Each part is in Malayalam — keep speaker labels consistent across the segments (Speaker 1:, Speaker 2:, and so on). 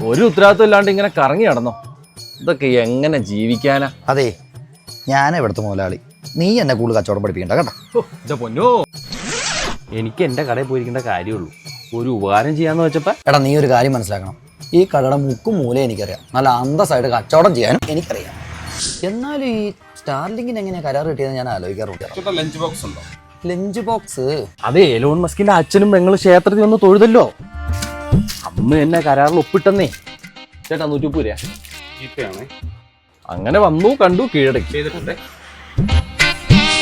Speaker 1: ഒരു ഉത്തരവാദിത്വം ഇല്ലാണ്ട് ഇങ്ങനെ കറങ്ങി നടന്നോ? ഇതൊക്കെ എങ്ങനെ ജീവിക്കാനാ?
Speaker 2: അതെ ഞാൻ ഇവിടുത്തെ മുതലാളി. നീ എന്നെ കൂടുതൽ കച്ചവടം പഠിപ്പിക്കണ്ട കേട്ടോ.
Speaker 1: പൊന്നോ. എനിക്ക് എന്റെ കടയിൽ പോയിരിക്കേണ്ട കാര്യമുള്ളൂ. ഒരു ഉപകാരം ചെയ്യാന്ന് വെച്ചപ്പോ
Speaker 2: എടാ നീ ഒരു കാര്യം മനസ്സിലാക്കണം. ഈ കടയുടെ മുക്കും മൂല എനിക്കറിയാം. നല്ല അന്തസ്സായിട്ട് കച്ചവടം ചെയ്യാനും എനിക്കറിയാം. എന്നാലും ഈ സ്റ്റാർലിങ്ങിന് എങ്ങനെയാ കരാർ കിട്ടിയെന്ന് ഞാൻ ആലോചിക്കാറുണ്ട്.
Speaker 3: ലഞ്ച് ബോക്സ് ഉണ്ടോ?
Speaker 2: Lunch box?
Speaker 1: അതെ എലോൺ മസ്കിന്റെ അച്ഛനും പെങ്ങളും ക്ഷേത്രത്തിൽ ഒന്ന് തൊഴുതല്ലോ. അമ്മ എന്നെ കരാറിൽ ഒപ്പിട്ടെന്നേ. ചേട്ടാ നൂറ്റിപ്പൂര
Speaker 3: ജിപേ
Speaker 1: അങ്ങനെ വന്നു കണ്ടു കീഴടക്കി.
Speaker 3: ചെയ്തിട്ടുണ്ട്.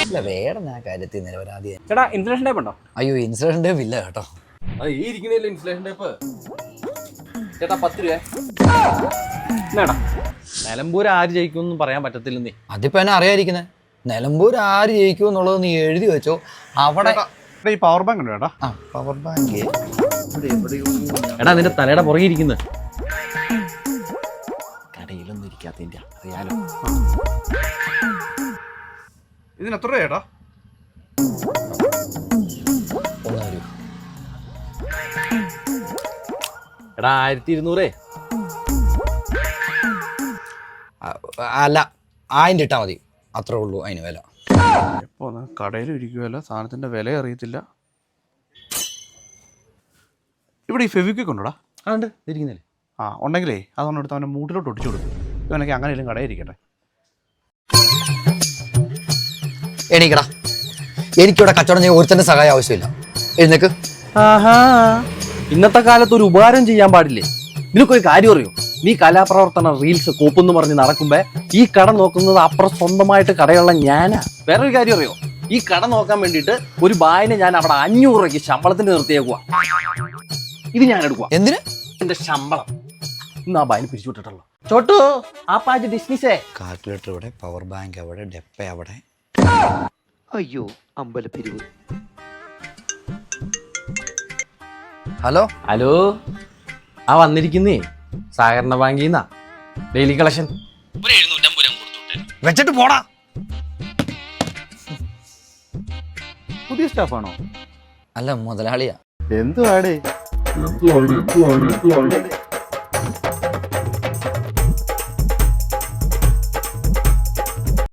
Speaker 2: ഇല്ല വേറെ ഞാൻ കാര്യത്തിൽ നിരപരാധി
Speaker 3: ചേട്ടാ ഇൻഫ്ലേഷൻ ടൈപ്പ് ഉണ്ടോ?
Speaker 2: അയ്യോ ഇൻസിഡന്റ് ഇല്ല കേട്ടോ.
Speaker 1: അത് ഈ ഇരിക്കണല്ലോ ഇൻഫ്ലേഷൻ ടൈപ്പ്? ചേട്ടാ പത്ത് രൂപ.
Speaker 3: എന്നാടാ
Speaker 1: നിലമ്പൂർ ആര് ജയിക്കും പറയാൻ പറ്റത്തില്ലെന്നേ.
Speaker 2: അതിപ്പോ എന്നെ അറിയാതിരിക്കുന്നത് നിലമ്പൂർ ആര് ജയിക്കും എന്നുള്ളത് നീ എഴുതി വെച്ചോ. അവിടെ
Speaker 3: ഈ പവർ ബാങ്ക് ഉണ്ട് ചേട്ടാ?
Speaker 2: ആ പവർ ബാങ്ക്
Speaker 1: എടാ നിന്റെ തലയുടെ പുറകെ ഇരിക്കുന്നത് കടയിലൊന്നും ഇരിക്കാത്തതിന്റെ അറിയാലോ.
Speaker 3: ഇതിന് എത്ര രൂപ ചേട്ടാ?
Speaker 1: എടാ ആയിരത്തി ഇരുന്നൂറേ
Speaker 2: അല്ല ആയിരം ഇട്ടാ മതി. അത്രേ ഉള്ളൂ അതിന് വില.
Speaker 3: എപ്പോ കടയിൽ ഇരിക്കുകയല്ല സാധനത്തിന്റെ വില അറിയത്തില്ല. ഇവിടെ ഈ ഫെവിക്വിക്ക് ഉണ്ടോടാ?
Speaker 1: ആ ഉണ്ട്. ഇരിക്കുന്നില്ലേ?
Speaker 3: ആ ഉണ്ടെങ്കിലേ അതൊന്നും എടുത്ത് അവന്റെ മൂട്ടിലോട്ട് ഒടിച്ചു കൊടുക്കും. ഇവനൊക്കെ അങ്ങനെ കടയിൽ ഇരിക്കട്ടെ
Speaker 2: എണീക്കടാ. എനിക്കിവിടെ കച്ചവടം ചെയ്യാൻ ഒരുത്തന്റെ സഹായം ആവശ്യമില്ല. എഴുന്നേക്ക്.
Speaker 1: ആഹാ. ഇന്നത്തെ കാലത്ത് ഒരു ഉപകാരം ചെയ്യാൻ പാടില്ലേ? നിനക്കൊരു കാര്യം അറിയോ? നീ കലാപ്രവർത്തന റീൽസ് കോപ്പെന്ന് പറഞ്ഞ് നടക്കുമ്പോ ഈ കട നോക്കുന്നത് അപ്പുറം സ്വന്തമായിട്ട് കടയുള്ള ഞാനാ. വേറൊരു കാര്യം അറിയോ? ഈ കട നോക്കാൻ വേണ്ടിട്ട് ഒരു ബായിനെ ഞാൻ അവിടെ അഞ്ഞൂറ് രൂപയ്ക്ക് ശമ്പളത്തിന് നിർത്തിയേക്കുക ഇത് ഞാൻ എടുക്കുക
Speaker 2: എന്തിന്?
Speaker 1: എന്റെ ശമ്പളം. ഇന്ന് ആ ബായിന് പിരിച്ചുവിട്ടിട്ടുള്ളൂ ചോട്ടു ആ പാജ് ഡിസ്മിസേ
Speaker 2: കാൽക്കുലേറ്റർ ഇവിടെ പവർ ബാങ്ക് അവിടെ ഡെപ്പ അവിടെ
Speaker 4: അയ്യോ അമ്പലപ്പിരിവ്.
Speaker 2: ഹലോ?
Speaker 1: ഹലോ? ആ വന്നിരിക്കുന്നേ. സഹകരണ ബാങ്കിൽ നിന്നാ ഡെയിലി കളക്ഷൻ.
Speaker 2: വെച്ചിട്ട് പോടാ.
Speaker 3: പുതിയ സ്റ്റാഫാണോ?
Speaker 2: അല്ല മുതലാളിയാ.
Speaker 3: എന്തുവാടേ?